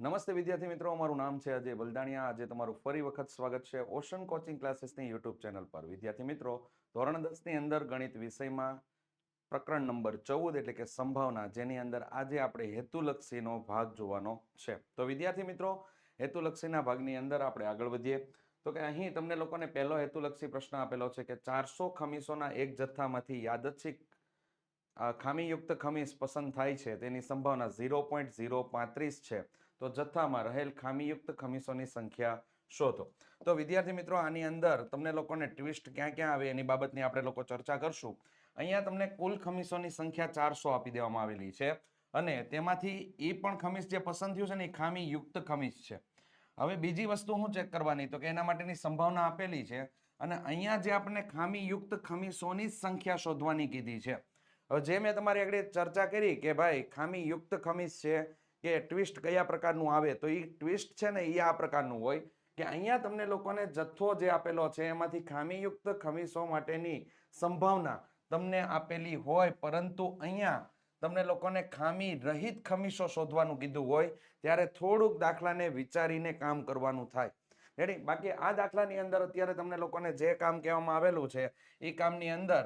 નમસ્તે વિદ્યાર્થી મિત્રો, અમારું નામ છે અજય બલદાણિયા. આજે તમારું ફરી વખત સ્વાગત છે ઓશન કોચિંગ ક્લાસીસની યુટ્યુબ ચેનલ પર. વિદ્યાર્થી મિત્રો, ધોરણ દસની અંદર ગણિત વિષયમાં પ્રકરણ નંબર ચૌદ એટલે કે સંભાવના, જેની અંદર આજે આપણે હેતુલક્ષીનો ભાગ જોવાનો છે. તો વિદ્યાર્થી મિત્રો, હેતુલક્ષીના ભાગની અંદર આપણે આગળ વધીએ. તો કે અહીં તમને લોકોને પહેલો હેતુલક્ષી પ્રશ્ન આપેલો છે કે ચારસો ખમીસોના એક જથ્થામાંથી યાદચ્છિક ખામીયુક્ત ખમીસ પસંદ થાય છે. તેની સંભાવના ઝીરો પોઈન્ટ ઝીરો પાંત્રીસ છે. તો જથ્થામાં રહેલ ખામીયુક્ત ખમીસોની સંખ્યા શોધો. તો વિદ્યાર્થી મિત્રો, આની અંદર તમને લોકોને ટ્વિસ્ટ ક્યાં ક્યાં આવે એની બાબતની આપણે લોકો ચર્ચા કરશું. અહીંયા તમને કુલ ખમીસોની સંખ્યા ચારસો આપી દેવામાં આવેલી છે અને તેમાંથી એ પણ ખમીસ જે પસંદ થયું છે ને એ ખામીયુક્ત ખમીસ છે. હવે બીજી વસ્તુ હું ચેક કરવાની, તો કે એના માટેની સંભાવના આપેલી છે અને અહીંયા જે આપણને ખામીયુક્ત ખમીસોની સંખ્યા શોધવાની કીધી છે. હવે જે મેં તમારી આગળ ચર્ચા કરી કે ભાઈ ખામીયુક્ત ખમીસ છે કે ટ્વિસ્ટ કયા પ્રકારનું આવે, તો એ ટ્વિસ્ટ છે ને એ આ પ્રકારનું હોય કે અહીંયા તમને લોકોને જથ્થો જે આપેલો છે, એમાંથી ખામીયુક્ત ખમીસો માટેની સંભાવના તમને આપેલી હોય, પરંતુ અહીંયા તમને લોકોને ખામી રહિત ખમીસો શોધવાનું કીધું હોય, ત્યારે થોડુંક દાખલાને વિચારીને કામ કરવાનું થાય. રેડી બાકી આ દાખલાની અંદર અત્યારે તમને લોકોને જે કામ કહેવામાં આવેલું છે એ કામની અંદર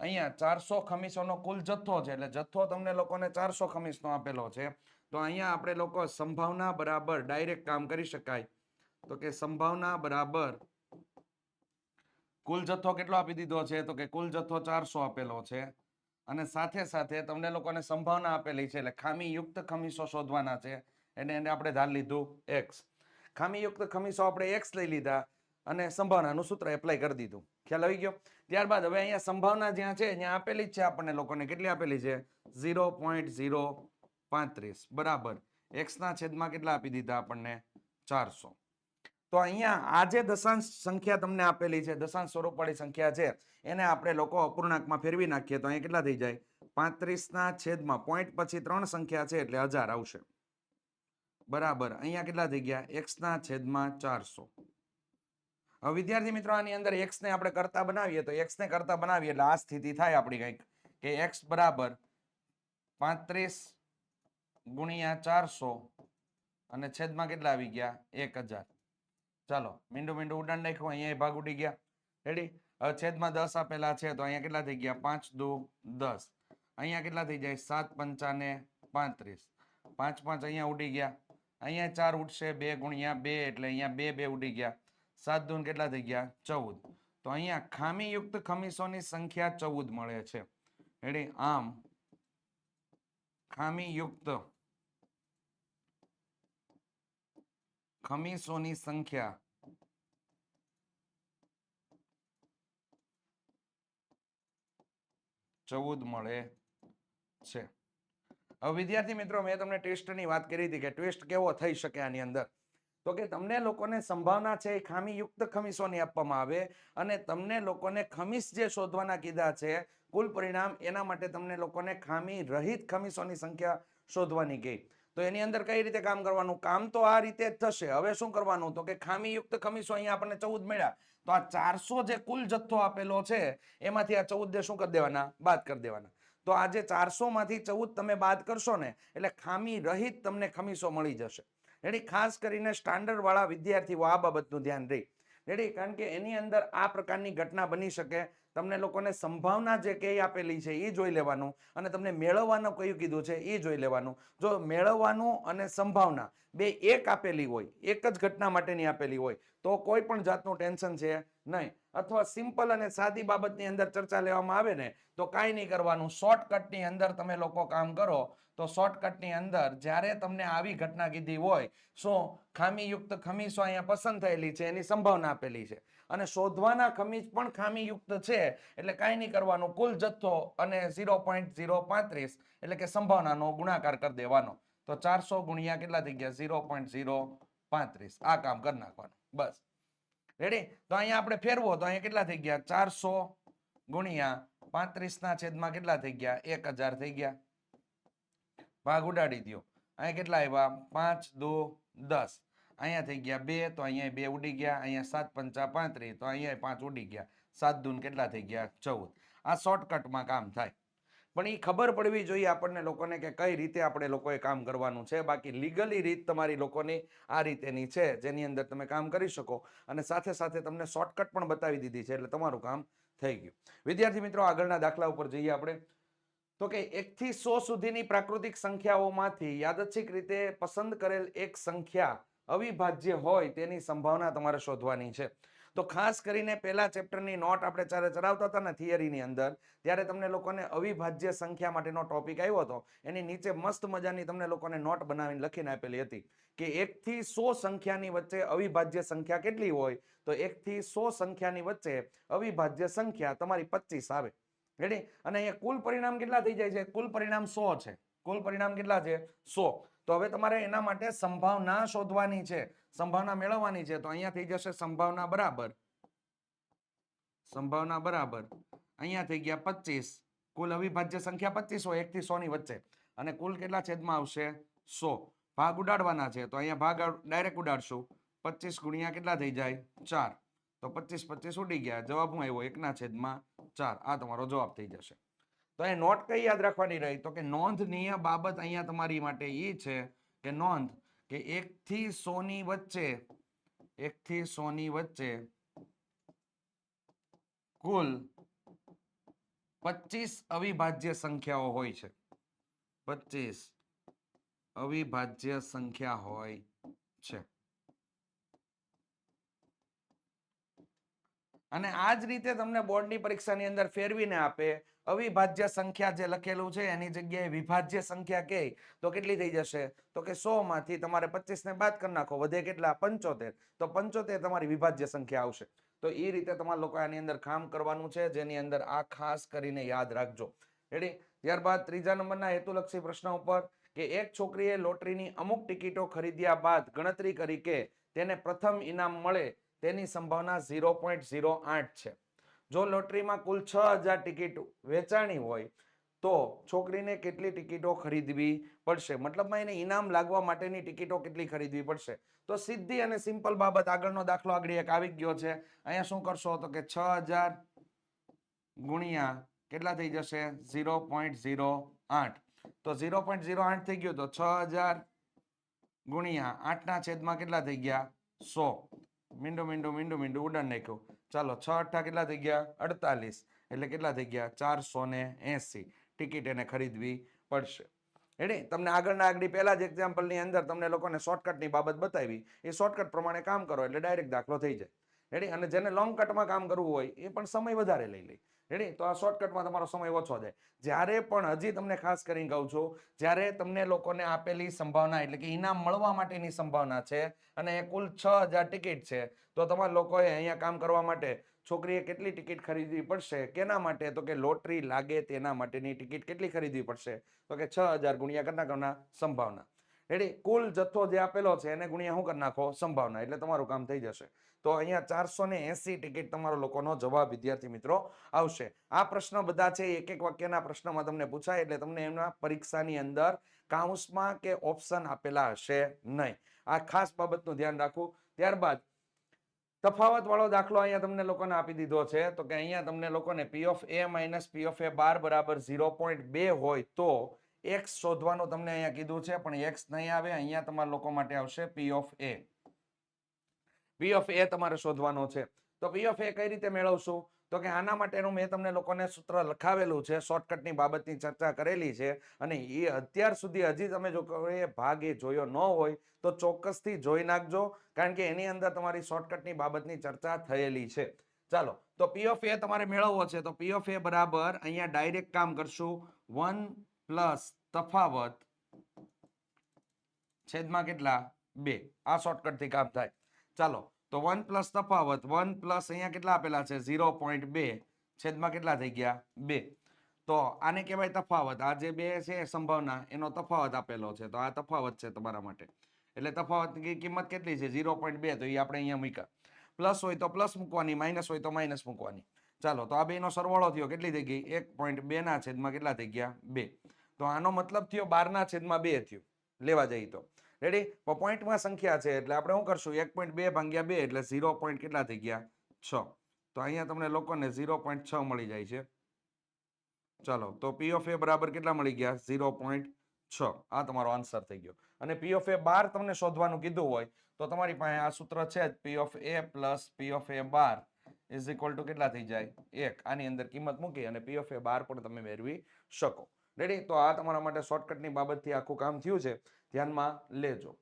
અહીંયા ચારસો ખમીસોનો કુલ જથ્થો છે, એટલે જથ્થો તમને લોકોને ચારસો ખમીસનો આપેલો છે. તો અહીંયા આપણે લોકો સંભાવના બરાબર ડાયરેક્ટ કામ કરી શકાય. તો કે સંભાવના બરાબર કુલ જથ્થો કેટલો આપી દીધો છે? તો કે કુલ જથ્થો ચારસો આપેલો છે. અને સાથે સાથે તમને લોકોને સંભાવના આપેલી છે એટલે ખામીયુક્ત ખમીસો શોધવાના છે. એને એને આપણે ધાર લીધું એક્સ ખામીયુક્ત ખમીસો આપણે એક્સ લઈ લીધા અને સંભાવનાનું સૂત્ર એપ્લાય કરી દીધું. ખ્યાલ આવી ગયો? ત્યારબાદ હવે અહીંયા સંભાવના જ્યાં છે, ત્યાં આપેલી જ છે આપણને લોકોને. કેટલી આપેલી છે? ઝીરો પોઈન્ટ ઝીરો પાંત્રીસ. બરાબર. એક્સના છેદમાં કેટલા આપી દીધા આપણને? ચારસો. તો અહીંયા આ જે દશાંશ સંખ્યા તમને આપેલી છે, દશાંશ સ્વરૂપવાળી સંખ્યા છે, એને આપણે લોકો અપૂર્ણાંકમાં ફેરવી નાખીએ તો અહીંયા કેટલા થઈ જાય? પાંત્રીસના છેદમાં પોઈન્ટ પછી ત્રણ સંખ્યા છે એટલે હજાર આવશે. બરાબર. અહીંયા કેટલા થઈ ગયા? એક્સના છેદમાં ચારસો. હવે વિદ્યાર્થી મિત્રો, આની અંદર એક્સ ને આપણે કરતા બનાવીએ તો એક્સને કરતા બનાવીએ એટલે આ સ્થિતિ થાય આપણી કંઈક. કે એક્સ બરાબર પાંત્રીસ ગુણ્યા ચારસો અને છેદમાં કેટલા આવી ગયા? એક હજાર. ચાલો, મીંડું મીંડું ઉડાન નાખ્યું, અહીંયા ભાગ ઉડી ગયા. રેડી હવે છેદમાં દસ આપેલા છે, તો અહીંયા કેટલા થઈ ગયા? પાંચ દુ દસ. અહીંયા કેટલા થઈ જાય? સાત પંચાને પાંત્રીસ. પાંચ પાંચ અહીંયા ઉડી ગયા. અહીંયા ચાર ઉડશે બે ગુણ્યા બે, એટલે અહીંયા બે બે ઉડી ગયા. સાત દૂન કેટલા થઈ ગયા? ચૌદ. તો અહીંયા ખામીયુક્ત ખમીસોની સંખ્યા ચૌદ મળે છે. રેડી આમ ખામીયુક્ત ખમીસોની સંખ્યા. ચૌદ મળે છે. હવે વિદ્યાર્થી મિત્રો, મેં તમને ટેસ્ટની વાત કરી હતી કે ટેસ્ટ કેવો થઈ શકે આની અંદર? તો કે તમને લોકોને સંભાવના છે એ ખામીયુક્ત ખમીસોની આપવામાં આવે અને તમને લોકોને ખમીસ જે શોધવાના કીધા છે, કુલ પરિણામ એના માટે તમને લોકોને ખામી રહિત ખમીસોની સંખ્યા શોધવાની કહી તો એની અંદર કઈ રીતે કામ કરવાનું? કામ તો આ રીતે જ થશે. હવે શું કરવાનું? તો કે ખામીયુક્ત ખમીસો અહીંયા આપણને ચૌદ મળ્યા. તો આ ચારસો જે કુલ જથ્થો આપેલો છે, એમાંથી આ ચૌદ શું કરી દેવાના? બાદ કરી દેવાના. તો આજે ચારસોમાંથી ચારસો માંથી ચૌદ તમે બાદ કરશો ને, એટલે ખામી રહિત તમને ખમીસો મળી જશે. રેડી? ખાસ કરીને સ્ટાન્ડર્ડ વાળા વિદ્યાર્થીઓ આ બાબતનું ધ્યાન રહી રેડી? કારણ કે એની અંદર આ પ્રકારની ઘટના બની શકે. તમને લોકોને સંભાવના જે કે આપેલી છે એ જોઈ લેવાનું અને તમને મેળવવાનું કયું કીધું છે એ જોઈ લેવાનું. જો મેળવવાનું અને સંભાવના બે એક આપેલી હોય, એક જ ઘટના માટેની આપેલી હોય, તો કોઈ પણ જાતનું ટેન્શન છે નહીં. અથવા સિમ્પલ અને સાદી બાબતની અંદર ચર્ચા લેવામાં આવે ને, તો કાંઈ નહીં કરવાનું. શોર્ટકટની અંદર તમે લોકો કામ કરો, તો શોર્ટકટની અંદર જ્યારે તમને આવી ઘટના કીધી હોય શું ખામીયુક્ત ખમીસો અહીંયા પસંદ થયેલી છે, એની સંભાવના આપેલી છે. અને શોધવાના ખમીજ પણ ખામીયુક્ત છે. એટલે કાંઈ નહીં કરવાનું. કુલ જથ્થો અને ઝીરો પોઈન્ટ ઝીરો પાંત્રીસ એટલે કે સંભાવનાનો ગુણાકાર કરી દેવાનો. તો ચારસો ગુણ્યા કેટલા થઈ ગયા? ઝીરો પોઈન્ટ ઝીરો પાંત્રીસ. આ કામ કરી નાખવાનું. બસ. રેડી તો અહીંયા આપણે ફેરવો. તો અહીંયા કેટલા થઈ ગયા? ચારસો ગુણ્યા પાંત્રીસના છેદમાં કેટલા થઈ ગયા? એક હજાર થઈ ગયા. ભાગ ઉડાડી દો અહીંયા કેટલા આવ્યા? પાંચ દો દસ. અહીંયા થઈ ગયા બે, તો અહીંયા બે ઉડી ગયા, અહીંયા સાત પંચા પાંત્રીસ, તો અહીંયા પાંચ ઉડી ગયા. સાત દૂન કેટલા થઈ ગયા? ચૌદ. આ શોર્ટકટમાં કામ થાય. પણ એ ખબર પડવી જોઈએ આપણને લોકોને કે કઈ રીતે આપણે લોકોએ કામ કરવાનું છે. બાકી લીગલી રીત તમારી લોકોની આ રીતેની છે, જેની અંદર તમે કામ કરી શકો. અને સાથે સાથે તમને શોર્ટકટ પણ બતાવી દીધી છે, એટલે તમારું કામ થઈ ગયું. વિદ્યાર્થી મિત્રો, આગળના દાખલા ઉપર જઈએ આપણે. તો કે એકથી સો સુધીની પ્રાકૃતિક સંખ્યાઓમાંથી યાદચ્છિક રીતે પસંદ કરેલ એક સંખ્યા અવિભાજ્ય હોય તેની સંભાવના તમારે શોધવાની છે. તો ખાસ કરીને પહેલા ચેપ્ટરની નોટ આપણે જ્યારે ચલાવતા હતા ને થિયરીની અંદર, ત્યારે તમને લોકોને અવિભાજ્ય સંખ્યા માટેનો ટોપિક આવ્યો હતો. એની નીચે મસ્ત મજાની તમને લોકોને નોટ બનાવીને લખીને આપેલી હતી કે એકથી સો સંખ્યાની વચ્ચે અવિભાજ્ય સંખ્યા કેટલી હોય? તો એકથી સો સંખ્યાની વચ્ચે અવિભાજ્ય સંખ્યા તમારી પચીસ આવે. રેડી અને અહીંયા કુલ પરિણામ કેટલા થઈ જાય છે? કુલ પરિણામ સો છે. કુલ પરિણામ કેટલા છે? સો. તો હવે તમારે એના માટે સંભાવના શોધવાની છે, સંભાવના મેળવવાની છે, તો અહીંયા થઈ જશે સંભાવના બરાબર. સંભાવના બરાબર. અહીંયા થઈ ગયા પચીસ. કુલ અવિભાજ્ય સંખ્યા પચીસ હોય, એક થી સો ની વચ્ચે. અને કુલ કેટલા છેદમાં આવશે? સો. ભાગ ઉડાડવાના છે, તો અહીંયા ભાગ ડાયરેક્ટ ઉડાડશું. પચીસ ગુણ્યા કેટલા થઈ જાય? ચાર. તો પચીસ પચીસ ઉડી ગયા. જવાબ હું આવ્યો એકના છેદમાં ચાર. આ તમારો જવાબ થઈ જશે. તો એ નોટ કઈ યાદ રાખવાની રહી? તો કે નોંધનીય બાબત અહીંયા તમારી માટે એ છે કે નોંધ કે એક થી સો ની વચ્ચે એક થી સો ની વચ્ચે કુલ પચીસ અવિભાજ્ય સંખ્યાઓ હોય છે. પચીસ અવિભાજ્ય સંખ્યા હોય છે. અને આ જ રીતે તમને બોર્ડની પરીક્ષાની અંદર ફેરવીને આપે અવિભાજ્ય સંખ્યા જે લખેલું છે, એની જગ્યાએ વિભાજ્ય સંખ્યા કે? તો કેટલી થઈ જશે? તો કે સો માંથી તમારે પચીસ ને બાદ કરી નાખો, વધે કેટલા? પંચોતેર. તો પંચોતેર તમારી વિભાજ્ય સંખ્યા આવશે. તો એ રીતે તમારે લોકો આની અંદર કામ કરવાનું છે, જેની અંદર આ ખાસ કરીને યાદ રાખજો. રેડી ત્યારબાદ ત્રીજા નંબરના હેતુલક્ષી પ્રશ્ન ઉપર કે એક છોકરીએ લોટરીની અમુક ટિકિટો ખરીદ્યા બાદ ગણતરી કરી કે તેને પ્રથમ ઇનામ મળે, તેની સંભાવના ઝીરો પોઈન્ટ ઝીરો આઠ છે. જો લોટરીમાં કુલ છ હજાર ટિકિટ વેચાણી હોય, તો છોકરીને કેટલી ટિકિટો ખરીદવી પડશે? મતલબમાં એને ઇનામ લાગવા માટેની ટિકિટો કેટલી ખરીદવી પડશે? તો સીધી અને સિમ્પલ બાબત આગળનો દાખલો આગળ એક આવી ગયો છે. અહીંયા શું કરશો તો કે છ હજાર ગુણ્યા કેટલા થઈ જશે? ઝીરો પોઈન્ટ ઝીરો આઠ. તો ઝીરો પોઈન્ટ ઝીરો આઠ થઈ ગયો તો છ હજાર ગુણ્યા આઠના છેદમાં કેટલા થઈ ગયા? સો. મીંડું મીંડું મીંડું મીંડું ઉડાન નાખ્યું. ચાલો, છ અઠ્ઠા કેટલા થઈ ગયા? અડતાલીસ. એટલે કેટલા થઈ ગયા? ચારસો ને એસી. ટિકિટ એને ખરીદવી પડશે. રેડી તમને આગળના આગળ પહેલા જ એક્ઝામ્પલની અંદર તમને લોકોને શોર્ટકટની બાબત બતાવી. એ શોર્ટકટ પ્રમાણે કામ કરો એટલે ડાયરેક્ટ દાખલો થઈ જાય. રેડી અને જેને લોંગ કટમાં કામ કરવું હોય, એ પણ સમય વધારે લઈ લે. રેડી તો આ શોર્ટકટમાં તમારો સમય ઓછો જાય. જ્યારે પણ હજી તમને ખાસ કરીને કહું છું, જ્યારે તમને લોકોને આપેલી સંભાવના એટલે કે ઇનામ મળવા માટેની સંભાવના છે અને કુલ છ હજાર ટિકિટ છે, તો તમારા લોકોએ અહીંયા કામ કરવા માટે છોકરીએ કેટલી ટિકિટ ખરીદવી પડશે, કેના માટે? તો કે લોટરી લાગે તેના માટેની ટિકિટ કેટલી ખરીદવી પડશે? તો કે છ હજાર ગુણ્યા કરતા કરના સંભાવના. રેડી કુલ જથ્થો જે આપેલો છે એને ગુણ્યા શું કરી નાખો? સંભાવના. એટલે તમારું કામ થઈ જશે. તો અહીંયા ચારસો ને એસી ટિકિટ તમારો લોકોનો જવાબ, વિદ્યાર્થી મિત્રો, આવશે. આ પ્રશ્ન બધા છે એક એક વાક્યના પ્રશ્નમાં તમને પૂછાય, એટલે તમને એમના પરીક્ષાની અંદર કાઉન્સમાં કે ઓપ્શન આપેલા હશે નહીં. આ ખાસ બાબતનું ધ્યાન રાખવું. ત્યારબાદ તફાવત વાળો દાખલો અહીંયા તમને લોકોને આપી દીધો છે. તો કે અહીંયા તમને લોકોને પી એ માઇનસ પી એ બાર બરાબર ઝીરો પોઈન્ટ બે હોય તો એક્સ શોધવાનું તમને અહીંયા કીધું છે, પણ એક્સ નહીં આવે, અહીંયા તમારા લોકો માટે આવશે પી ઓફ એ પી ઓફ એ તમારે શોધવાનો છે. તો પી ઓફ એ કઈ રીતે મેળવશું? તો કે આના માટેનું મેં તમને લોકોને સૂત્ર લખાવેલું છે, શોર્ટકટની બાબતની ચર્ચા કરેલી છે, અને એ અત્યાર સુધી હજી તમે જો કોઈ ભાગ એ જોયો ન હોય, તો ચોક્કસથી જોઈ નાખજો, કારણ કે એની અંદર તમારી શોર્ટકટની બાબતની ચર્ચા થયેલી છે. ચાલો, તો પી ઓફ એ તમારે મેળવવો છે, તો પી ઓફ એ બરાબર અહીંયા ડાયરેક્ટ કામ કરશું. વન પ્લસ તફાવત છેદમાં કેટલા? બે. આ શોર્ટકટથી કામ થાય. ચાલો, તો વન પ્લસ તફાવત વન પ્લસ અહીંયા કેટલા આપેલા છે? ઝીરો પોઈન્ટ બે. છેદમાં કેટલા થઈ ગયા? બે. તો આને કહેવાય તફાવત. આ જે બે છે સંભાવના, એનો તફાવત આપેલો છે. તો આ તફાવત છે તમારા માટે. એટલે તફાવતની કિંમત કેટલી છે? ઝીરો પોઈન્ટ બે. તો એ આપણે અહીંયા મૂક્યા. પ્લસ હોય તો પ્લસ મૂકવાની માઇનસ હોય તો માઇનસ મૂકવાની. ચાલો, તો આ બેનો સરવાળો થયો. કેટલી થઈ ગઈ? એક પોઈન્ટ બેના છેદમાં કેટલા થઈ ગયા? બે. તો આનો મતલબ થયો બારના છેદમાં બે થયું. લેવા જઈએ તો. રેડી પોઈન્ટમાં સંખ્યા છે એટલે આપણે શું કરશું? એક પોઈન્ટ બે ભાગ્યા બે એટલે ઝીરો પોઈન્ટ કેટલા થઈ ગયા? છ. તો અહીંયા તમને લોકોને ઝીરો પોઈન્ટ છ મળી જાય છે. ચાલો, તો પી ઓફ એ બરાબર કેટલા મળી ગયા? ઝીરો પોઈન્ટ છ. આ તમારો આન્સર થઈ ગયો. અને પી ઓફ એ બાર તમને શોધવાનું કીધું હોય, તો તમારી પાસે આ સૂત્ર છે જ P of A plus P of A bar is equal to કેટલા થઈ જાય? એક. આની અંદર કિંમત મૂકી અને પી ઓફ એ બાર પણ તમે મેળવી શકો. રેડી તો આ તમારા માટે શોર્ટકટની બાબતથી આખું કામ થયું છે. ધ્યાનમાં લેજો.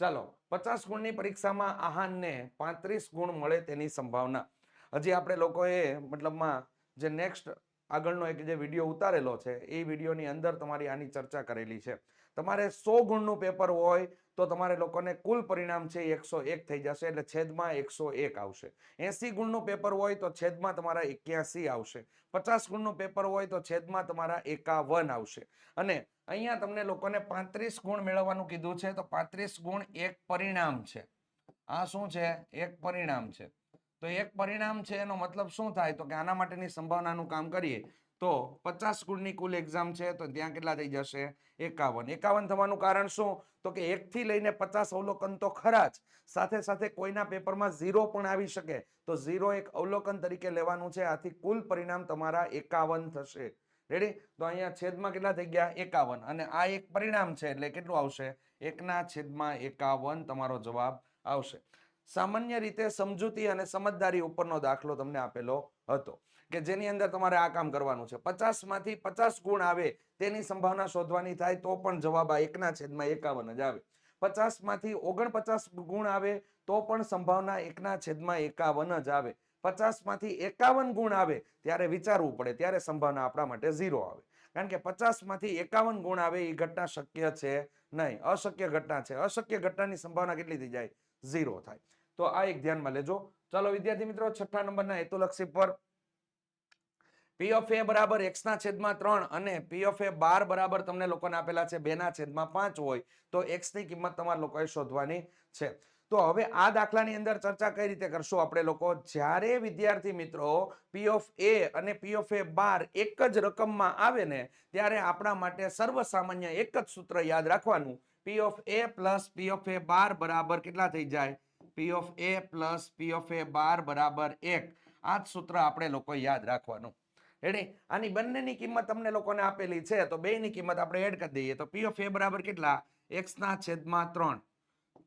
ચાલો, પચાસ ગુણની પરીક્ષામાં આહાનને પાંત્રીસ ગુણ મળે તેની સંભાવના. હજી આપણે લોકોએ મતલબમાં જે નેક્સ્ટ આગળનો એક જે વીડિયો ઉતારેલો છે, એ વિડીયોની અંદર તમારી આની ચર્ચા કરેલી છે. તમારે સો ગુણનું પેપર હોય તો તમારે લોકોને કુલ પરિણામ છે એકસો એક થઈ જશે એટલે છેદમાં એકસો એક આવશે. એસી ગુણનું પેપર હોય તો છેદમાં તમારા એક્યાસી આવશે. પચાસ ગુણનું પેપર હોય તો છેદમાં તમારા એકાવન આવશે. અને અહીંયા તમને લોકોને પાંત્રીસ ગુણ મેળવવાનું કીધું છે તો પાંત્રીસ ગુણ એક પરિણામ છે. આ શું છે? એક પરિણામ છે. તો એક પરિણામ છે એનો મતલબ શું થાય? તો કે આના માટેની સંભાવનાનું કામ કરીએ. તો પચાસ ગુણની કુલ એક્ઝામ છે, તો ત્યાં કેટલા થઈ જશે? એકાવન. એકાવન થવાનું કારણ શું? તો કે એકથી લઈને પચાસ અવલોકન તો ખરા જ. સાથે સાથે કોઈના પેપરમાં ઝીરો પણ આવી શકે. તો ઝીરો એક અવલોકન તરીકે લેવાનું છે. આથી કુલ પરિણામ તમારા એકાવન થશે. રેડી તો અહીંયા છેદમાં કેટલા થઈ ગયા? એકાવન. અને આ એક પરિણામ છે, એટલે કેટલું આવશે? એકના છેદમાં એકાવન તમારો જવાબ આવશે. સામાન્ય રીતે સમજૂતી અને સમજદારી ઉપરનો દાખલો તમને આપેલો હતો. કે જેની અંદર તમારે આ કામ કરવાનું છે. પચાસમાંથી પચાસ ગુણ આવે તેની સંભાવના શોધવાની થાય તો પણ જવાબ આ એકના છેદમાં એકાવન જ આવે. પચાસમાંથી ઓગણપચાસ ગુણ આવે તો પણ સંભાવના એકના છેદમાં એકાવન જ આવે. પચાસમાંથી એકાવન ગુણ આવે ત્યારે વિચારવું પડે, ત્યારે સંભાવના આપણા માટે ઝીરો આવે. કારણ કે પચાસમાંથી એકાવન ગુણ આવે એ ઘટના શક્ય છે નહીં. અશક્ય ઘટના છે. અશક્ય ઘટનાની સંભાવના કેટલી થઈ જાય? ઝીરો થાય. તો આ એક ધ્યાનમાં લેજો. ચાલો વિદ્યાર્થી મિત્રો, છઠ્ઠા નંબરના હેતુલક્ષી પર પી ઓફ એ બરાબર એક્સ ના છેદમાં ત્રણ અને પી ઓફ એ બાર બરાબર તમને લોકોને આપેલા છે બે ના છેદમાં પાંચ હોય, તો એક્સની કિંમત તમારે લોકોએ શોધવાની છે. તો હવે આ દાખલાની અંદર ચર્ચા કઈ રીતે કરશું આપણે લોકો? જ્યારે વિદ્યાર્થી મિત્રો પી ઓફ એ અને પી ઓફ એ બાર એક જ રકમમાં આવે ને, ત્યારે આપણા માટે સર્વસામાન્ય એક જ સૂત્ર યાદ રાખવાનું. P of A plus P of A bar બરાબર કેટલા થઈ જાય? P of A plus P of A bar બરાબર એક. આ જ સૂત્ર આપણે લોકો યાદ રાખવાનું. રેડી આની બંનેની કિંમત તમને લોકોને આપેલી છે, તો બેયની કિંમત આપણે એડ કરી દઈએ. તો પી ઓફ એ બરાબર કેટલા? એક્સ ના છેદમાં ત્રણ.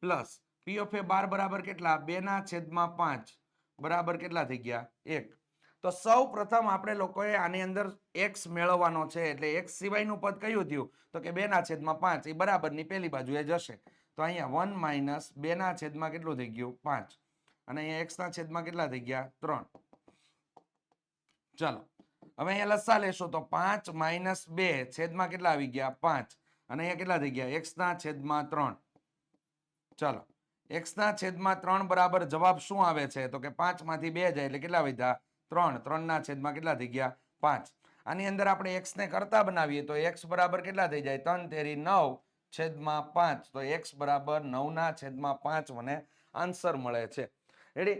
Plus P of A bar બરાબર કેટલા? બે ના છેદમાં પાંચ. બરાબર કેટલા થઈ ગયા? એક. તો સૌ પ્રથમ આપણે લોકોએ આની અંદર એક્સ મેળવવાનો છે, એટલે એક્સ સિવાયનું પદ કયું થયું? તો કે બે ના છેદમાં પાંચ. એ બરાબરની પેલી બાજુએ જશે. તો અહીંયા વન માઇનસ બે ના છેદમાં કેટલું થઈ ગયું? પાંચ. અને અહીંયા એક્સ ના છેદમાં કેટલા થઈ ગયા? ત્રણ. ચાલો. હવે અહીંયા લસા લેશો તો પાંચ માઇનસ બે છેદમાં કેટલા આવી ગયા? પાંચ. અને અહીંયા કેટલા થઈ ગયા? એક્સ ના છેદમાં ત્રણ. ચાલો. એક્સ ના છેદમાં ત્રણ બરાબર જવાબ શું આવે છે? તો કે પાંચમાંથી બે જાય એટલે કેટલા વધ્યા? ત્રણ. ત્રણ ના છેદમાં કેટલા થઈ ગયા? પાંચ. આની અંદર આપણે એક્સ ને કરતા બનાવીએ તો એક્સ બરાબર કેટલા થઈ જાય? ત્રણ તેરી નવ છેદમાં પાંચ. તો એક્સ બરાબર નવ ના છેદમાં પાંચ મને આન્સર મળે છે. રેડી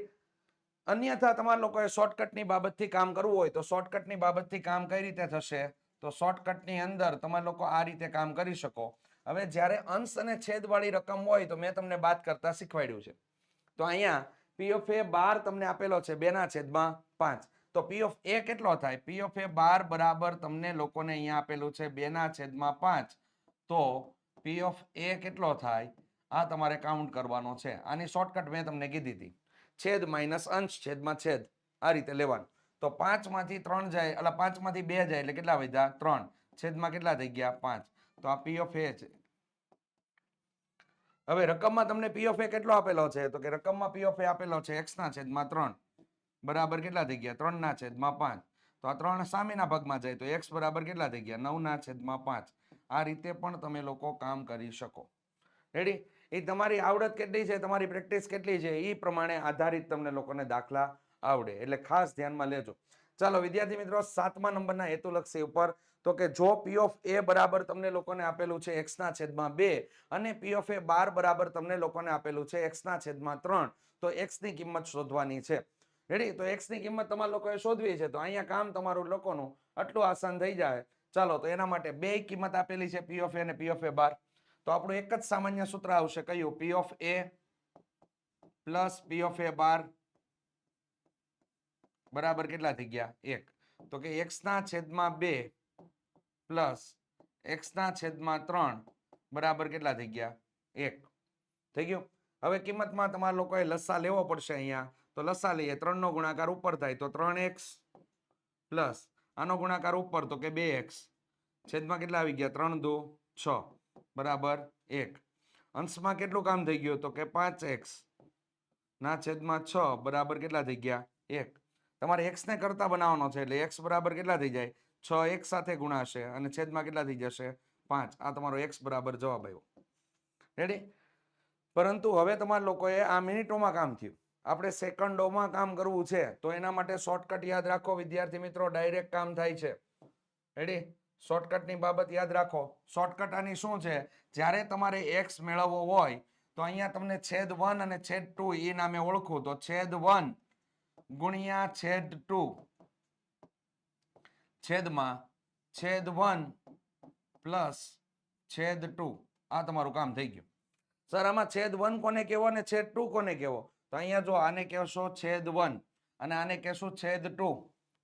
અન્યથા તમારા લોકોએ શોર્ટકટની બાબતથી કામ કરવું હોય તો શોર્ટકટની બાબતથી કામ કઈ રીતે થશે? તો શોર્ટકટની અંદર તમે લોકો આ રીતે કામ કરી શકો. હવે જ્યારે અંશ અને છેદવાળી રકમ હોય તો મેં તમને બાદ કરતા શીખવાડ્યું છે. તો અહીંયા પી એ બાર તમને આપેલો છે, બેના છેદમાં પાંચ. તો પી એ કેટલો થાય? પી ઓફ એ બાર બરાબર તમને લોકોને અહીંયા આપેલું છે, બેના છેદમાં પાંચ. તો પી ઓફ એ કેટલો થાય? આ તમારે કાઉન્ટ કરવાનો છે. આની શોર્ટકટ મેં તમને કીધી હતી. છેદ માઇનસ અંશ, છેદમાં છેદ. આ રીતે લેવાનું. તો પાંચમાંથી ત્રણ જાય એટલે પાંચમાંથી બે જાય એટલે કેટલા વધ્યા? ત્રણ. છેદમાં કેટલા થઈ ગયા? પાંચ. તો આ પી ઓફ એ છે. હવે રકમમાં તમને પી ઓફ એ કેટલો આપેલો છે? તો કે રકમમાં પી ઓફ એ આપેલો છે એક્સના છેદમાં ત્રણ. બરાબર કેટલા થઈ ગયા? ત્રણના છેદમાં પાંચ. તો આ ત્રણ સામેના ભાગમાં જાય તો એક્સ બરાબર કેટલા થઈ ગયા? નવના છેદમાં પાંચ. આ રીતે પણ તમે લોકો કામ કરી શકો. રેડી એ તમારી આવડત કેટલી છે, તમારી પ્રેક્ટિસ કેટલી છે એ પ્રમાણે આધારિત તમને લોકોને દાખલા આવડે. એટલે ખાસ ધ્યાનમાં લેજો. ચાલો, વિદ્યાર્થી મિત્રો, સાતમા નંબરના હેતુલક્ષી ઉપર તો કે જો પી ઓફ એ બરાબર તમને લોકોને આપેલું છે એક્સના છેદમાં બે અને પી ઓફ એ બાર બરાબર તમને લોકોને આપેલું છે એક્સના છેદમાં ત્રણ, તો એક્સની કિંમત શોધવાની છે. રેડી તો એક્સની કિંમત તમારા લોકોએ શોધવી છે, તો અહીંયા કામ તમારું લોકોનું આટલું આસાન થઈ જાય. ચાલો, તો એના માટે બે કિંમત આપેલી છે પી ઓફ એ અને પી ઓફ એ બાર. તો આપણું એક જ સામાન્ય સૂત્ર આવશે કયું? P of A plus P of A bar બરાબર કેટલા થઈ ગયા? એક. તો કે એક્સ ના છેદમાં બે પ્લસ એક્સના છેદમાં ત્રણ બરાબર કેટલા થઈ ગયા? એક. થઈ ગયું? હવે કિંમતમાં તમારા લોકોએ લસ્સા લેવો પડશે અહીંયા. તો લસ્સા લઈએ. ત્રણનો ગુણાકાર ઉપર થાય. તો ત્રણ એક્સ પ્લસ આનો ગુણાકાર ઉપર તો કે બે એક્સ છેદમાં કેટલા આવી ગયા? ત્રણ દો છ. બરાબર એક. અંશમાં કેટલું કામ થઈ ગયું તો કે પાંચ એક્સ ના છેદમાં છ બરાબર કેટલા થઈ ગયા? એક. તમારે એક્સને કરતા બનાવવાનો છે એટલે એક્સ બરાબર કેટલા થઈ જાય? છ એક સાથે ગુણાશે અને છેદમાં કેટલા થઈ જશે? પાંચ. આ તમારો એક્સ બરાબર જવાબ આવ્યો. રેડી પરંતુ હવે તમારા લોકોએ આ મિનિટોમાં કામ થયું. આપણે સેકન્ડોમાં કામ કરવું છે તો એના માટે શોર્ટકટ યાદ રાખો વિદ્યાર્થી મિત્રો ડાયરેક્ટ કામ થાય છે. રેડી શોર્ટકટની બાબત યાદ રાખો. શોર્ટકટ આની શું છે? જ્યારે તમારે એક્સ મેળવવો હોય, તો અહીંયા તમને છેદ વન અને છેદ ટુ એ નામે ઓળખું. તો છેદ વન ગુણ્યા છેદ ટુ. છેદમાં છેદ વન પ્લસ છેદ ટુ. આ તમારું કામ થઈ ગયું. સર, આમાં છેદ વન કોને કહેવો અને છેદ ટુ કોને કહેવો? તો અહીંયા જો આને કહેશો છેદ વન અને આને કહેશું છેદ ટુ.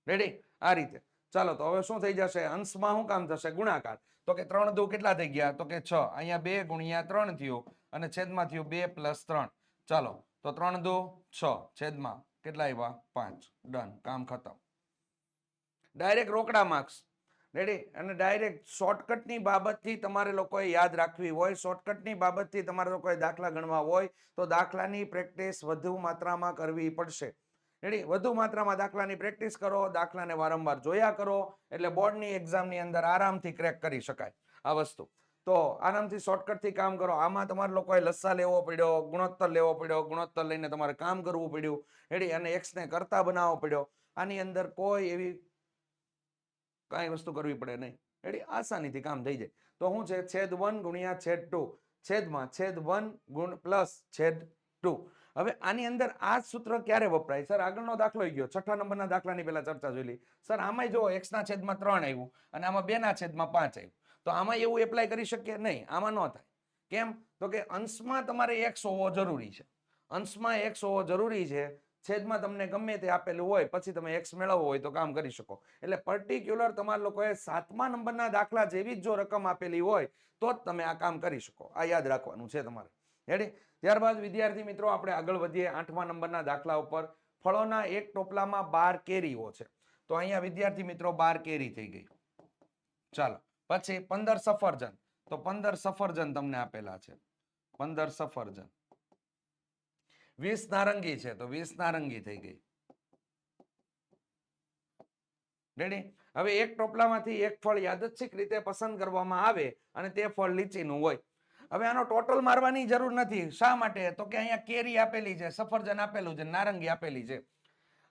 રેડી આ રીતે. ચાલો તો હવે શું થઈ જશે? અંશમાં શું કામ થશે? ગુણાકાર. તો કે ત્રણ દુ કેટલા થઈ ગયા? તો કે છ. અહીંયા બે ગુણ્યા ત્રણ થયું અને છેદમાં થયું બે પ્લસ ત્રણ. ચાલો તો ત્રણ દુ છ. છેદમાં કેટલા આવ્યા? પાંચ. ડન. કામ ખતમ. ડાયરેક્ટ રોકડા માર્ક્સ રેડી અને ડાયરેક્ટ શોર્ટકટની બાબતથી તમારે લોકોએ યાદ રાખવી હોય. શોર્ટકટની બાબતથી તમારે લોકોએ દાખલા ગણવા હોય તો દાખલાની પ્રેક્ટિસ વધુ માત્રામાં કરવી પડશે. રેડી વધુ માત્રામાં દાખલાની પ્રેક્ટિસ કરો, દાખલાને વારંવાર જોયા કરો, એટલે બોર્ડની એક્ઝામની અંદર આરામથી ક્રેક કરી શકાય આ વસ્તુ. તો આરામથી શોર્ટકટથી કામ કરો. આમાં તમારે લોકોએ લસ્સા લેવો પડ્યો, ગુણોત્તર લેવો પડ્યો, ગુણોત્તર લઈને તમારે કામ કરવું પડ્યું. રેડી અને એક્સને કરતા બનાવવો પડ્યો. આની અંદર કોઈ એવી કાંઈ વસ્તુ કરવી પડે નહીં. રેડી આસાનીથી કામ થઈ જાય. તો શું છે છેદ વન ગુણ્યા છેદ ટુ. છેદમાં છેદ વન ગુણ પ્લસ છેદ ટુ. હવે આની અંદર આ સૂત્ર ક્યારે વપરાય? સર, આગળનો દાખલો ગયો. છઠ્ઠા નંબરના દાખલાની પહેલા ચર્ચા જોઈ લી સર, આમાંય જો એક્સના છેદમાં ત્રણ આવ્યું અને આમાં બેના છેદમાં પાંચ આવ્યું, તો આમાં એવું એપ્લાય કરી શકીએ? નહીં, આમાં ન થાય. કેમ? તો કે અંશમાં તમારે એક્સ હોવો જરૂરી છે. અંશમાં એક્સ હોવો જરૂરી છે. છેદમાં તમને ગમે તે આપેલું હોય, પછી તમે એક્સ મેળવવો હોય તો કામ કરી શકો. એટલે પર્ટિક્યુલર તમારા લોકોએ સાતમા નંબરના દાખલા જેવી જ જો રકમ આપેલી હોય, તો જ તમે આ કામ કરી શકો. આ યાદ રાખવાનું છે તમારે. રેડી ત્યારબાદ વિદ્યાર્થી મિત્રો, આપણે આગળ વધીએ આઠમા નંબરના દાખલા ઉપર. ફળોના એક ટોપલામાં બાર કેરીઓ છે. તો અહીંયા વિદ્યાર્થી મિત્રો, બાર કેરી થઈ ગઈ. ચાલો, પછી પંદર સફરજન. તો પંદર સફરજન તમને આપેલા છે. પંદર સફરજન. વીસ નારંગી છે, તો વીસ નારંગી થઈ ગઈ. રેડી હવે એક ટોપલામાંથી એક ફળ યાદચ્છિક રીતે પસંદ કરવામાં આવે અને તે ફળ લીચીનું હોય. હવે આનો ટોટલ મારવાની જરૂર નથી. શા માટે? તો કે અહીંયા કેરી આપેલી છે, સફરજન આપેલું છે, નારંગી આપેલી છે.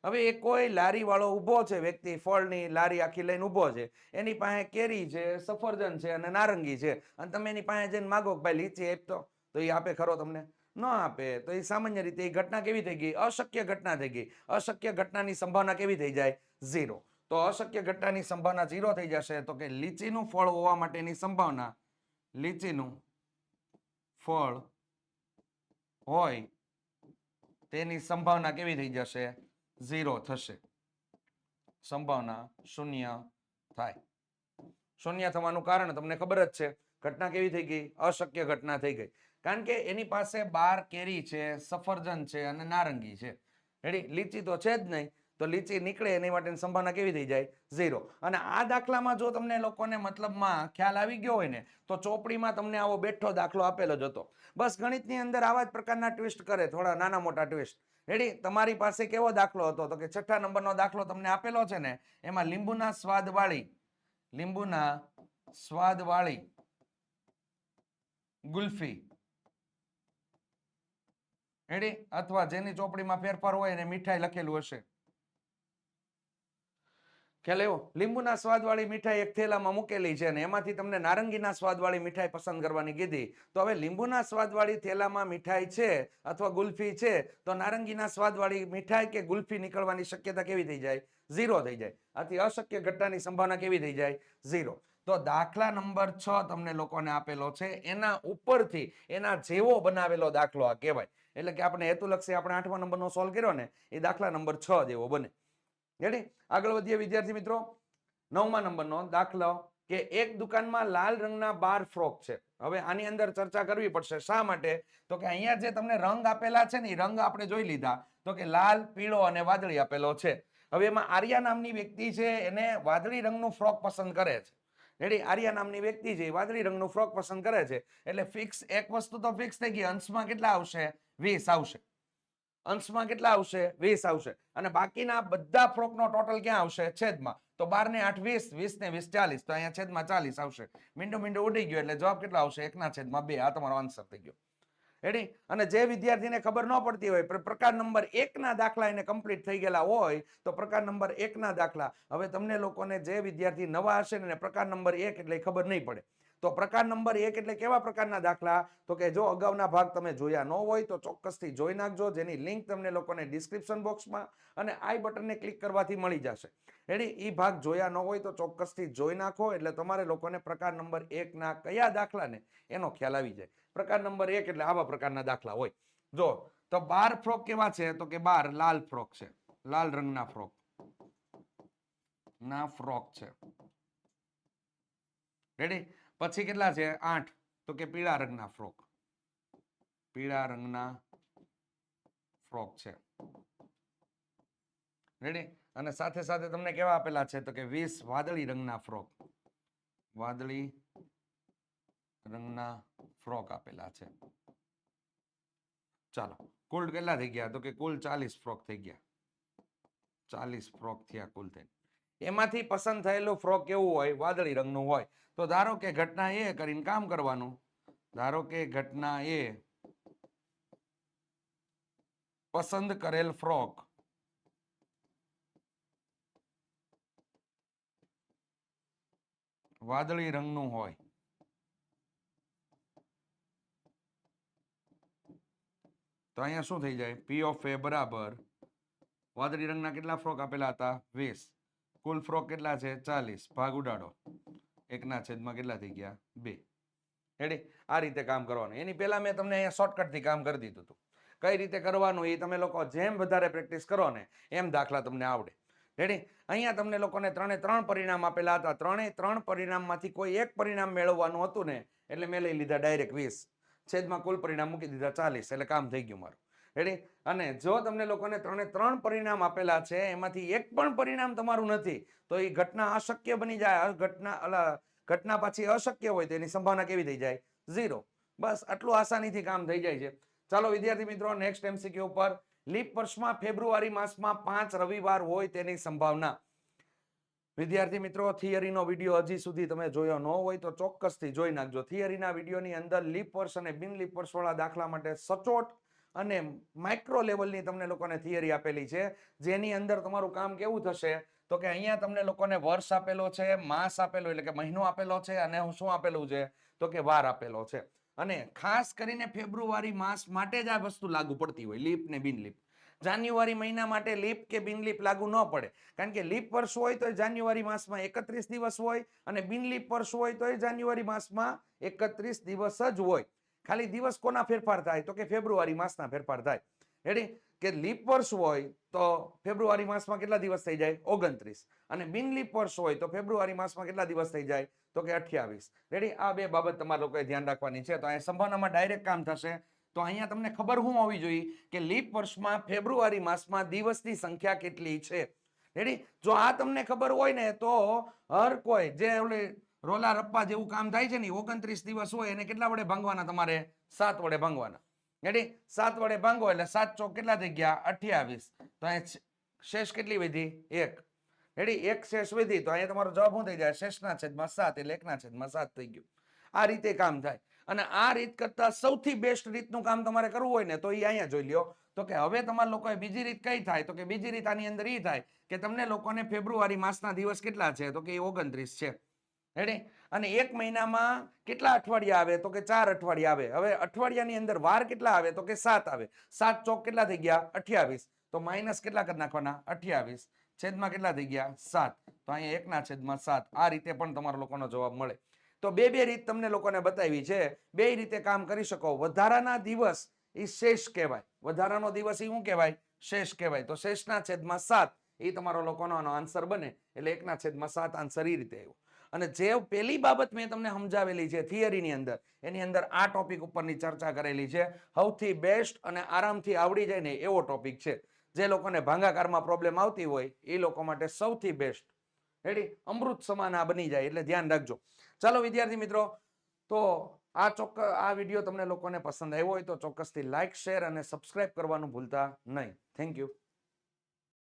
હવે એ કોઈ લારીવાળો ઊભો છે, વ્યક્તિ ફળની લારી આખી લઈને ઊભો છે. એની પાસે કેરી છે, સફરજન છે અને નારંગી છે. અને તમે એની પાસે જઈને માગો કે ભાઈ લીચી આપતો તો એ આપે ખરો તમને? ન આપે. તો એ સામાન્ય રીતે એ ઘટના કેવી થઈ ગઈ? અશક્ય ઘટના થઈ ગઈ. અશક્ય ઘટનાની સંભાવના કેવી થઈ જાય? ઝીરો. તો અશક્ય ઘટનાની સંભાવના ઝીરો થઈ જશે તો કે લીચીનું ફળ હોવા માટેની સંભાવના, લીચીનું ફળ હોય, તેની સંભાવના કેવી થઈ જશે? ઝીરો થશે. સંભાવના શૂન્ય થાય. શૂન્ય થવાનું કારણ તમને ખબર જ છે, ઘટના કેવી થઈ ગઈ? અશક્ય ઘટના થઈ ગઈ. કારણ કે એની પાસે બાર કેરી છે, સફરજન છે અને નારંગી છે. રેડી લીચી તો છે જ નહીં તો લીચી નીકળે એની માટેની સંભાવના કેવી થઈ જાય? ઝીરો અને આ દાખલામાં જો તમને લોકોને મતલબમાં ખ્યાલ આવી ગયો હોય ને, તો ચોપડીમાં તમને આવો બેઠો દાખલો આપેલો જ હતો. બસ ગણિતની અંદર આવા જ પ્રકારના ટ્વિસ્ટ કરે, થોડા નાના મોટા ટ્વિસ્ટ રેડી તમારી પાસે કેવો દાખલો હતો? તો કે છઠ્ઠા નંબરનો દાખલો તમને આપેલો છે ને, એમાં લીંબુના સ્વાદવાળી લીંબુના સ્વાદવાળી ગુલ્ફી. રેડી અથવા જેની ચોપડીમાં ફેરફાર હોય એને મીઠાઈ લખેલું હશે. ખ્યાલ એવો લીંબુના સ્વાદવાળી મીઠાઈ એક થેલામાં મૂકેલી છે ને એમાંથી તમને નારંગીના સ્વાદવાળી મીઠાઈ પસંદ કરવાની કીધી. તો હવે લીંબુના સ્વાદવાળી થેલામાં મીઠાઈ છે અથવા ગુલ્ફી છે, તો નારંગીના સ્વાદવાળી મીઠાઈ કે ગુલ્ફી નીકળવાની શક્યતા કેવી થઈ જાય? ઝીરો થઈ જાય. આથી અશક્ય ઘટનાની સંભાવના કેવી થઈ જાય? ઝીરો. તો દાખલા નંબર છ તમને લોકોને આપેલો છે. એના ઉપરથી, એના જેવો બનાવેલો દાખલો આ કહેવાય. એટલે કે આપણે હેતુલક્ષી આપણે આઠમા નંબરનો સોલ્વ કર્યો ને, એ દાખલા નંબર છ જેવો બને. રેડી આગળ વધીએ વિદ્યાર્થી મિત્રો. નવમા નંબરનો દાખલો કે એક દુકાનમાં લાલ રંગના બાર ફ્રોક છે. હવે આની અંદર ચર્ચા કરવી પડશે. શા માટે? તો કે અહીંયા જે તમને રંગ આપેલા છે ને એ રંગ આપણે જોઈ લીધા. તો કે લાલ, પીળો અને વાદળી આપેલો છે. હવે એમાં આર્યા નામની વ્યક્તિ છે, એને વાદળી રંગનું ફ્રોક પસંદ કરે છે. રેડી આર્યા નામની વ્યક્તિ છે વાદળી રંગનું ફ્રોક પસંદ કરે છે. એટલે ફિક્સ એક વસ્તુ તો ફિક્સ થઈ ગઈ. અંશમાં કેટલા આવશે? વીસ આવશે. અંશમાં કેટલા આવશે? વીસ આવશે. અને બાકીના બધા ફ્રોકનો ટોટલ ક્યાં આવશે? છેદમાં. તો બાર ને આઠ, વીસ વીસ ને વીસ, ચાલીસ. તો અહીંયા છેદમાં ચાલીસ આવશે. મીંડું મીંડું ઉડી ગયું એટલે જવાબ કેટલો આવશે? એકના છેદમાં બે. આ તમારો આન્સર થઈ ગયો. રેડી અને જે વિદ્યાર્થીને ખબર ન પડતી હોય, પ્ર- પ્રકાર નંબર એકના દાખલા એને કમ્પ્લીટ થઈ ગયેલા હોય, તો પ્રકાર નંબર એકના દાખલા. હવે તમને લોકોને જે વિદ્યાર્થી નવા હશે ને પ્રકાર નંબર એક એટલે ખબર નહીં પડે. તો પ્રકાર નંબર એક એટલે કેવા પ્રકારના દાખલા? તો કે જો અગાઉના ભાગ તમે જોયા ન હોય તો ચોક્કસથી જોઈ નાખજો. જેની લિંક તમને લોકોને ડિસ્ક્રિપ્શન બોક્સમાં અને આઈ બટનને ક્લિક કરવાથી મળી જશે. રેડી? એ ભાગ જોયા ન હોય તો ચોક્કસથી જોઈ નાખો. એટલે તમારે લોકોને પ્રકાર નંબર એકના કયા દાખલાને એનો ખ્યાલ આવી જાય. પ્રકાર નંબર એક એટલે આવા પ્રકારના દાખલા હોય. જો, તો બાર ફ્રોક કેવા છે? તો કે બાર લાલ ફ્રોક છે. લાલ રંગના ફ્રોક. ના ફ્રોક છે. રેડી? પછી કેટલા છે? આઠ. તો કે પીળા રંગના ફ્રોક. પીળા રંગના ફ્રોક છે. રેડી અને સાથે સાથે તમને કેવા આપેલા છે? તો કે વીસ વાદળી રંગના ફ્રોક. વાદળી રંગના ફ્રોક આપેલા છે. ચાલો. કુલ કેટલા થઈ ગયા? તો કે કુલ ચાલીસ ફ્રોક થઈ ગયા. ચાલીસ ફ્રોક થયા કુલ થઈ એમાંથી પસંદ થયેલું ફ્રોક કેવું હોય, વાદળી રંગનું હોય, તો ધારો કે ઘટના એ કરીને કામ કરવાનું. ધારો કે ઘટના એ પસંદ કરેલ ફ્રોક. વાદળી રંગનું હોય. તો અહીંયા શું થઈ જાય? પી ઓફ એ બરાબર. વાદળી રંગના કેટલા ફ્રોક આપેલા હતા? વીસ. કુલ ફ્રોક કેટલા છે? ચાલીસ. ભાગ ઉડાડો. એકના છેદમાં કેટલા થઈ ગયા? બે. રેડી આ રીતે કામ કરવાનું. એની પહેલા મેં તમને અહીંયા શોર્ટકટથી કામ કરી દીધું હતું. કઈ રીતે કરવાનું એ તમે લોકો જેમ વધારે પ્રેક્ટિસ કરો ને એમ દાખલા તમને આવડે. રેડી અહીંયા તમને લોકોને ત્રણે ત્રણ પરિણામ આપેલા હતા. ત્રણે ત્રણ પરિણામમાંથી કોઈ એક પરિણામ મેળવવાનું હતું ને, એટલે મેં લઈ લીધા ડાયરેક્ટ વીસ. છેદમાં કુલ પરિણામ મૂકી દીધા ચાલીસ. એટલે કામ થઈ ગયું મારું. રેડી અને જો તમને લોકોને ત્રણે ત્રણ પરિણામ આપેલા છે, એમાંથી એક પણ પરિણામ તમારું નથી, તો એ ઘટના અશક્ય બની જાય. ઘટના ઘટના પાછી અશક્ય હોય તો એની સંભાવના કેવી થઈ જાય? ઝીરો બસ આટલું આસાનીથી કામ થઈ જાય છે. ચાલો વિદ્યાર્થી મિત્રો નેક્સ્ટ એમસીક્યુ ઉપર લીપ વર્ષમાં ફેબ્રુઆરી માસમાં પાંચ રવિવાર હોય તેની સંભાવના. વિદ્યાર્થી મિત્રો, થિયરીનો વીડિયો હજી સુધી તમે જોયો ન હોય તો ચોક્કસથી જોઈ નાખજો. થિયરીના વિડીયોની અંદર લીપ વર્ષ અને બિન લીપ વર્ષવાળા દાખલા માટે સચોટ અને માઇક્રો લેવલની તમને લોકોને થિયરી આપેલી છે. જેની અંદર તમારું કામ કેવું થશે? તો કે અહીંયા તમને લોકોને વર્ષ આપેલો છે, માસ આપેલો, એટલે કે મહિનો આપેલો છે, અને શું આપેલું છે? તો કે વાર આપેલો છે. અને ખાસ કરીને ફેબ્રુઆરી માસ માટે જ આ વસ્તુ લાગુ પડતી હોય, લીપ ને બિન લીપ. જાન્યુઆરી મહિના માટે લીપ કે બિન લીપ લાગુ ન પડે. કારણ કે લીપ વર્ષ હોય તો જાન્યુઆરી માસમાં એકત્રીસ દિવસ હોય, અને બિન લીપ વર્ષ હોય તો જાન્યુઆરી માસમાં એકત્રીસ દિવસ જ હોય. ખાલી દિવસ કોના ફેરફાર થાય? તો કે ફેબ્રુઆરી માસના ફેરફાર થાય. રેડી કે લીપ વર્ષ હોય તો ફેબ્રુઆરી માસમાં કેટલા દિવસ થઈ જાય? ઓગણત્રીસ. અને બિન લીપ વર્ષ હોય તો ફેબ્રુઆરી માસમાં કેટલા દિવસ થઈ જાય? તો કે અઠ્યાવીસ. રેડી આ બે બાબત તમારે લોકોએ ધ્યાન રાખવાની છે. તો અહીંયા સંભાવનામાં ડાયરેક્ટ કામ થશે. તો અહીંયા તમને ખબર શું હોવી જોઈએ કે લીપ વર્ષમાં ફેબ્રુઆરી માસમાં દિવસની સંખ્યા કેટલી છે? રેડી જો આ તમને ખબર હોય ને, તો હર કોઈ જે ઓલે રોલા રપ્પા જેવું કામ થાય છે ને ઓગણત્રીસ દિવસ હોય, એને કેટલા વડે ભાંગવાના તમારે? સાત વડે ભાંગવાના. રેડી સાત વડે ભાંગો એટલે સાત ચોક કેટલા થઈ ગયા? અઠ્યાવીસ. તો અહીંયા શેષ કેટલી વધી? એક. રેડી એક શેષ વધી, તો અહીંયા તમારો જવાબ શું થઈ જાય? શેષના છેદમાં સાત એટલે એકના છેદમાં સાત થઈ ગયું. આ રીતે કામ થાય. અને આ રીત કરતા સૌથી બેસ્ટ રીતનું કામ તમારે કરવું હોય ને, તો એ અહીંયા જોઈ લ્યો. તો કે હવે તમારા લોકોએ બીજી રીત કઈ થાય? તો કે બીજી રીત આની અંદર એ થાય કે તમને લોકોને ફેબ્રુઆરી માસના દિવસ કેટલા છે? તો કે એ ઓગણત્રીસ છે. રેડી અને એક મહિનામાં કેટલા અઠવાડિયા આવે? તો કે ચાર અઠવાડિયા આવે. હવે અઠવાડિયાની અંદર વાર કેટલા આવે? તો કે સાત આવે. સાત ચોક કેટલા થઈ ગયા? અઠ્યાવીસ. તો માઇનસ કેટલા કરી નાખવાના? અઠ્યાવીસ. છેદમાં કેટલા થઈ ગયા? સાત. તો અહીંયા એકના છેદમાં સાત. આ રીતે પણ તમારા લોકોનો જવાબ મળે. તો બે બે રીત તમને લોકોને બતાવી છે. બે રીતે કામ કરી શકો. વધારાના દિવસ એ શેષ કહેવાય. વધારાનો દિવસ એ શું કહેવાય? શેષ કહેવાય. તો શેષના છેદમાં સાત. એ તમારો લોકોનો આનો આન્સર બને. એટલે એકના છેદમાં સાત આન્સર એ રીતે આવ્યો. અને જે પેલી બાબત મેં તમને સમજાવેલી છે થિયરીની અંદર, એની અંદર આ ટોપિક ઉપરની ચર્ચા કરેલી છે. સૌથી બેસ્ટ અને આરામથી આવડી જાય ને એવો ટોપિક છે. જે લોકોને ભાંગાકારમાં પ્રોબ્લેમ આવતી હોય, એ લોકો માટે સૌથી બેસ્ટ. રેડી અમૃત સમાન આ બની જાય, એટલે ધ્યાન રાખજો. ચાલો વિદ્યાર્થી મિત્રો, તો આ ચોક્કસ આ વીડિયો તમને લોકોને પસંદ આવ્યો હોય તો ચોક્કસથી લાઇક શેર અને સબસ્ક્રાઇબ કરવાનું ભૂલતા નહીં. Thank you